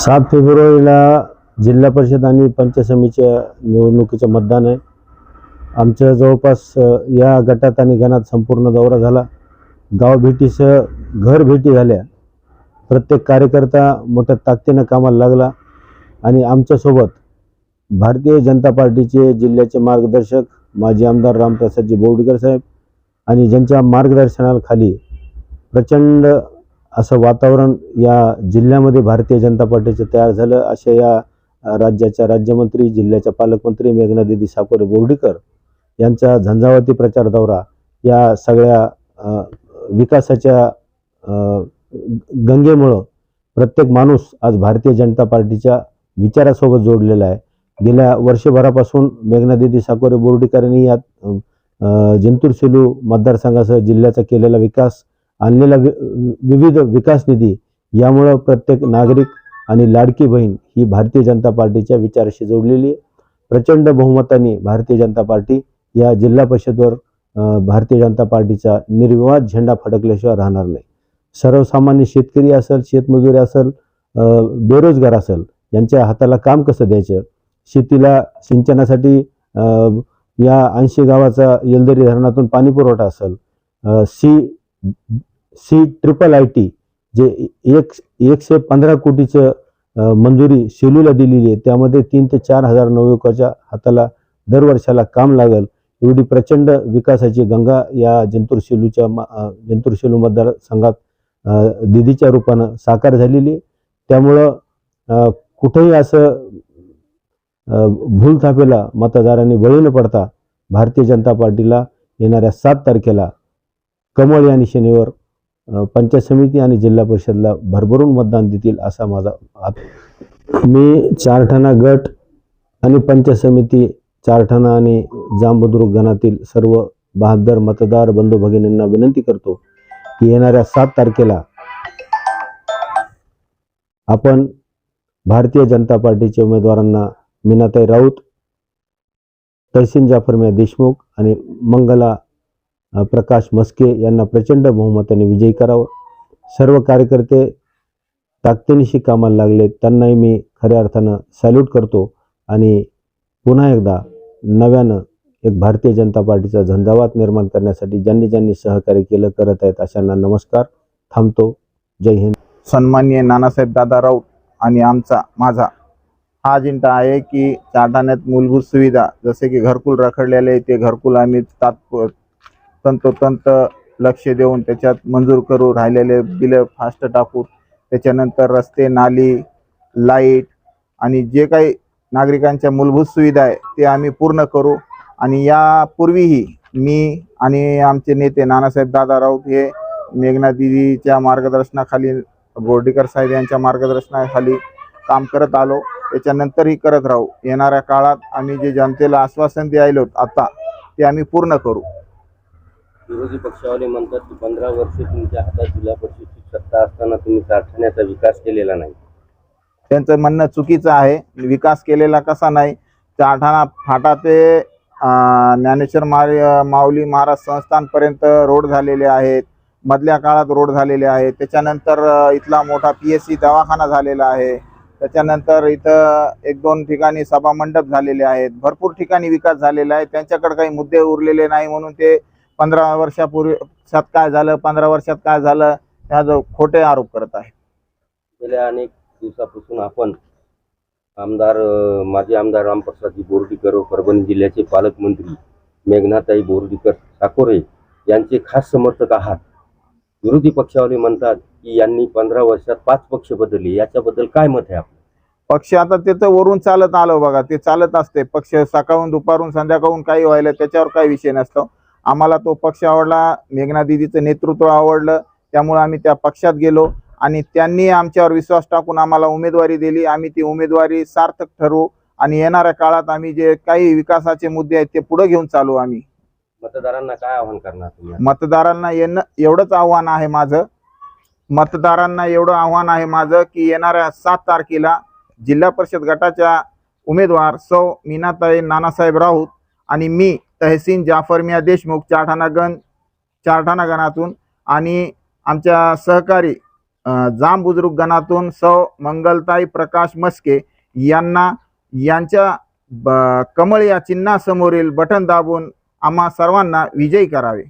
सात फेब्रुवारीला जिल्हा परिषद आणि पंचायत समितीच्या निवडणुकीचं मतदान आहे. आमच्या जवळपास या गटात आणि गणात संपूर्ण दौरा झाला. गाव भेटीसह घर भेटी झाल्या. प्रत्येक कार्यकर्ता मोठ्या ताकदीनं कामाला लागला आणि आमच्यासोबत भारतीय जनता पार्टीचे जिल्ह्याचे मार्गदर्शक माजी आमदार रामप्रसादजी बोर्डीकर साहेब आणि ज्यांच्या मार्गदर्शनाखाली प्रचंड असं वातावरण या जिल्ह्यामध्ये भारतीय जनता पार्टीचं तयार झालं. अशा या राज्याच्या राज्यमंत्री जिल्ह्याच्या पालकमंत्री मेघनादिदी साकोरे बोर्डीकर यांचा झंझावाती प्रचार दौरा या सगळ्या विकासाच्या गंगेमुळं प्रत्येक माणूस आज भारतीय जनता पार्टीच्या विचारासोबत जोडलेला आहे. गेल्या वर्षभरापासून मेघनादिदी साकोरे बोर्डीकर यांनी यात जिंतूर सेलू मतदारसंघासह जिल्ह्याचा केलेला विकास आणलेला वि विविध विकास निधी यामुळं प्रत्येक नागरिक आणि लाडकी बहीण ही भारतीय जनता पार्टीच्या विचाराशी जोडलेली आहे. प्रचंड बहुमताने भारतीय जनता पार्टी या जिल्हा परिषदवर भारतीय जनता पार्टीचा निर्विवाद झेंडा फडकल्याशिवाय राहणार नाही. सर्वसामान्य शेतकरी असेल शेतमजुरी असेल बेरोजगार असेल यांच्या हाताला काम कसं द्यायचं? शेतीला सिंचनासाठी या ऐंशी गावाचा येलदरी धरणातून पाणी पुरवठा असेल C C triple I T जे एक एकशे पंधरा कोटीचं मंजुरी सेलूला दिलेली आहे. त्यामध्ये तीन ते चार हजार नवयुवकाच्या हाताला दरवर्षाला काम लागल. एवढी प्रचंड विकासाची गंगा या जंतूर सेलूच्या मा- सेलू मतदारसंघात दिदीच्या रूपानं साकार झालेली आहे. त्यामुळं कुठेही असं भूलथापेला मतदारांनी बळी न पडता भारतीय जनता पार्टीला येणाऱ्या सात तारखेला कमळ या निशेनेवर पंचायत समिती आणि जिल्हा परिषदला भरभरून मतदान देतील असा माझा मी चारठाणा गट आणि पंचायत समिती चारठाणा आणि जांबुद्रुक गणातील सर्व बहादर मतदार बंधू भगिनींना विनंती करतो की येणाऱ्या सात तारखेला आपण भारतीय जनता पार्टीच्या उमेदवारांना मीनाताई राऊत तहसीन जाफरमिया देशमुख आणि मंगला प्रकाश मस्के यांना प्रचंड बहुमताने विजयी करावं. सर्व कार्यकर्ते ताकदीनिशी कामाला लागले त्यांनाही मी खऱ्या अर्थानं सॅल्यूट करतो. आणि पुन्हा एकदा नव्यानं एक भारतीय जनता पार्टीचा झंझावात निर्माण करण्यासाठी ज्यांनी ज्यांनी सहकार्य केलं करत आहेत अशांना नमस्कार. थांबतो. जय हिंद. सन्मान्य नानासाहेब दादा राऊत आणि आमचा माझा. हा अजेंडा आहे की चारठाण्यात मूलभूत सुविधा जसे की घरकुल रखडलेले ते घरकुल आम्ही तात्प तंतोतंत लक्ष देऊन त्याच्यात मंजूर करू राहिलेले बिलं फास्ट टाकू. त्याच्यानंतर रस्ते नाली लाइट आणि जे काही नागरिकांच्या मूलभूत सुविधा आहे ते आम्ही पूर्ण करू. आणि यापूर्वीही मी आणि आमचे नेते नानासाहेब दादा राऊत हे मेघना दिदीच्या मार्गदर्शनाखाली बोर्डीकर साहेब यांच्या मार्गदर्शनाखाली काम करत आलो. त्याच्यानंतरही करत राहू. येणाऱ्या काळात आम्ही जे जनतेला आश्वासन द्यायलो आता ते आम्ही पूर्ण करू. विरोधी पक्षावाले म्हणतात की पंधरा वर्ष तुमच्या हातात जिल्हा परिषदची सत्ता असताना तुम्ही कारखान्याचा विकास केलेला नाही. त्यांचं म्हणणं चुकीचं आहे. विकास केलेला कसा नाही? चाठाणा फाटा ते ज्ञानेश्वर मार माऊली महाराज संस्थानपर्यंत रोड झालेले आहेत. मधल्या काळात रोड झालेले आहेत. त्याच्यानंतर इथला मोठा पी एस सी दवाखाना झालेला आहे. त्याच्यानंतर इथं एक दोन ठिकाणी सभामंडप झालेले आहेत. भरपूर ठिकाणी विकास झालेला आहे. त्यांच्याकडे काही मुद्दे उरलेले नाही म्हणून ते पंधरा वर्षापूर्वी वर्षात काय झालं पंधरा वर्षात काय झालं ह्या जो खोटे आरोप करत आहे. गेल्या अनेक दिवसापासून आपण आमदार माजी आमदार रामप्रसादजी बोर्डीकर व परभणी जिल्ह्याचे पालकमंत्री मेघनाताई बोर्डीकर साकोरे यांचे खास समर्थक आहात. विरोधी पक्षावाले म्हणतात की यांनी पंधरा वर्षात पाच पक्ष बदलले याच्याबद्दल काय मत आहे आपलं? पक्ष आता ते तर वरून चालत आलं बघा ते चालत असते. पक्ष सकाळून दुपारून संध्याकाळून काही व्हायला त्याच्यावर काही विषय नसतो. आम्हाला तो पक्ष आवडला मेघना दिदीचं नेतृत्व आवडलं त्यामुळे आम्ही त्या पक्षात गेलो आणि त्यांनी आमच्यावर विश्वास टाकून आम्हाला उमेदवारी दिली. आम्ही ती उमेदवारी सार्थक ठरवू आणि येणाऱ्या काळात आम्ही जे काही विकासाचे मुद्दे आहेत ते पुढे घेऊन चालू आम्ही. मतदारांना काय आवाहन करणार मतदारांना येणं एवढंच आव्हान आहे माझं. मतदारांना एवढं आव्हान आहे माझं की येणाऱ्या सात तारखेला जिल्हा परिषद गटाच्या उमेदवार सौ मीनाताई नानासाहेब राऊत आणि मी तहसीन जाफर मिया देशमुख चारठाणा गण चारठाणा गणातून आणि आमच्या सहकारी जाम बुजुर्ग गणातून सौ मंगलताई प्रकाश मस्के यांना यांच्या ब- कमळ या चिन्हासमोरील बटन दाबून आम्हा सर्वांना विजयी करावे.